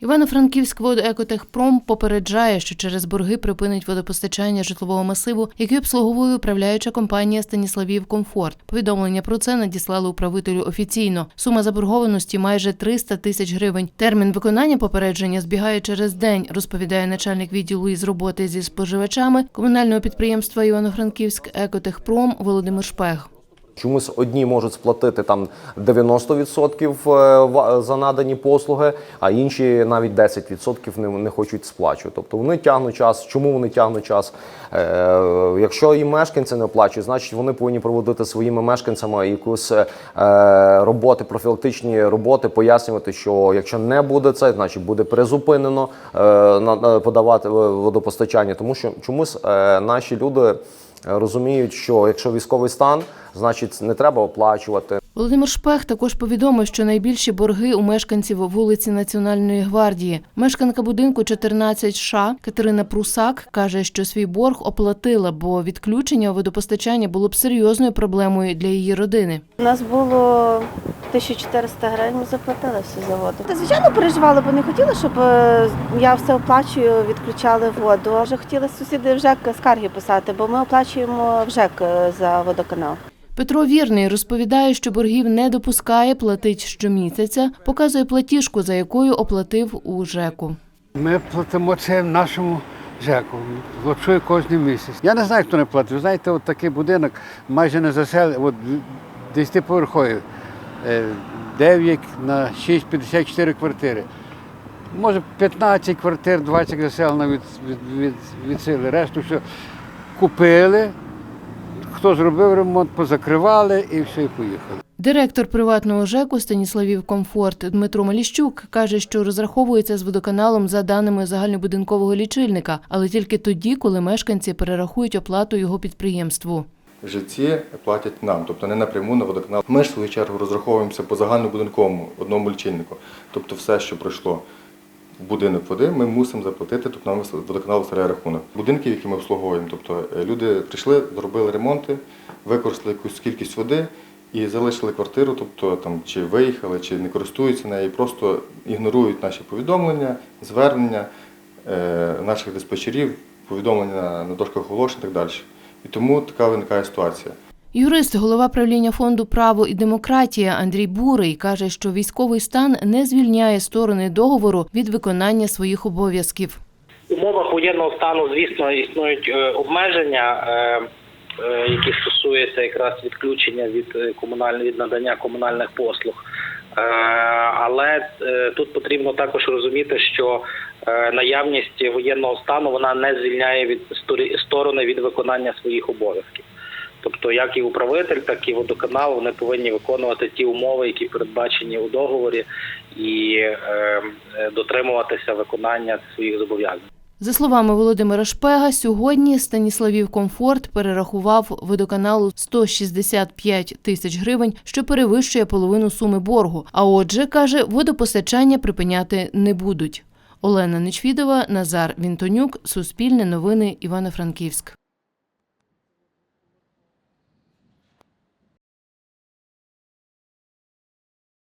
Івано-Франківськ водоекотехпром попереджає, що через борги припинить водопостачання житлового масиву, який обслуговує управляюча компанія Станіславів Комфорт. Повідомлення про це надіслали управителю офіційно. Сума заборгованості майже 300 тисяч гривень. Термін виконання попередження збігає через день, розповідає начальник відділу із роботи зі споживачами комунального підприємства Івано-Франківськ Екотехпром Володимир Шпег. Чомусь одні можуть сплатити там 90% е, за надані послуги, а інші навіть 10% не, не хочуть сплачувати. Тобто вони тягнуть час. Чому вони тягнуть час? Е, якщо і мешканці не оплачують, значить вони повинні проводити своїми мешканцями якусь е, роботи, профілактичні роботи, пояснювати, що якщо не буде це, значить буде призупинено е, подавати водопостачання. Тому що чомусь е, наші люди розуміють, що якщо військовий стан, значить не треба оплачувати. Володимир Шпех також повідомив, що найбільші борги у мешканців вулиці Національної гвардії. Мешканка будинку 14 ша Катерина Прусак каже, що свій борг оплатила, бо відключення водопостачання було б серйозною проблемою для її родини. У нас було 1400 гривень, ми заплатили всю за воду. Та, звичайно, переживали, бо не хотіли, щоб е, я все оплачую, відключали воду. А вже хотіли сусіди в ЖЕК скарги писати, бо ми оплачуємо в ЖЕК е, за водоканал. Петро Вірний розповідає, що боргів не допускає, платить щомісяця, показує платіжку, за якою оплатив у ЖЕКу. Ми платимо це нашому ЖЕКу, плачує кожен місяць. Я не знаю, хто не платить. Знаєте, от такий будинок майже не заселений, от 10-поверховий, е, 9 на 6, 54 квартири. Може 15 квартир, 20 заселено від, від, від, від сили. Решту все купили, хто зробив ремонт, позакривали і все, і поїхали. Директор приватного ЖЕКу Станіславів Комфорт Дмитро Маліщук каже, що розраховується з водоканалом за даними загальнобудинкового лічильника, але тільки тоді, коли мешканці перерахують оплату його підприємству. Жильці платять нам, тобто не напряму на водоканал. Ми ж в свою чергу розраховуємося по загальнобудинковому одному лічильнику. Тобто все, що пройшло будинок води, ми мусимо заплатити, тобто нам водоканал виставляє рахунок. Будинків, які ми обслуговуємо, тобто е, люди прийшли, зробили ремонти, використали якусь кількість води і залишили квартиру, тобто там чи виїхали, чи не користуються нею, просто ігнорують наші повідомлення, звернення е, наших диспетчерів, повідомлення на дошках оголошень і так далі. І тому така виникає ситуація. Юрист, голова правління фонду Право і демократія Андрій Бурий каже, що військовий стан не звільняє сторони договору від виконання своїх обов'язків. В умовах воєнного стану, звісно, існують е, обмеження, е, е, які стосуються якраз відключення від комунальної від надання комунальних послуг. Але тут потрібно також розуміти, що наявність воєнного стану вона не звільняє від сторони від виконання своїх обов'язків. Тобто, як і управитель, так і водоканал вони повинні виконувати ті умови, які передбачені у договорі, і е, дотримуватися виконання своїх зобов'язань. За словами Володимира Шпега, сьогодні Станіславів Комфорт перерахував водоканалу 165 тисяч гривень, що перевищує половину суми боргу. А отже, каже, водопостачання припиняти не будуть. Олена Нечвідова, Назар Вінтонюк, Суспільне новини, Івано-Франківськ.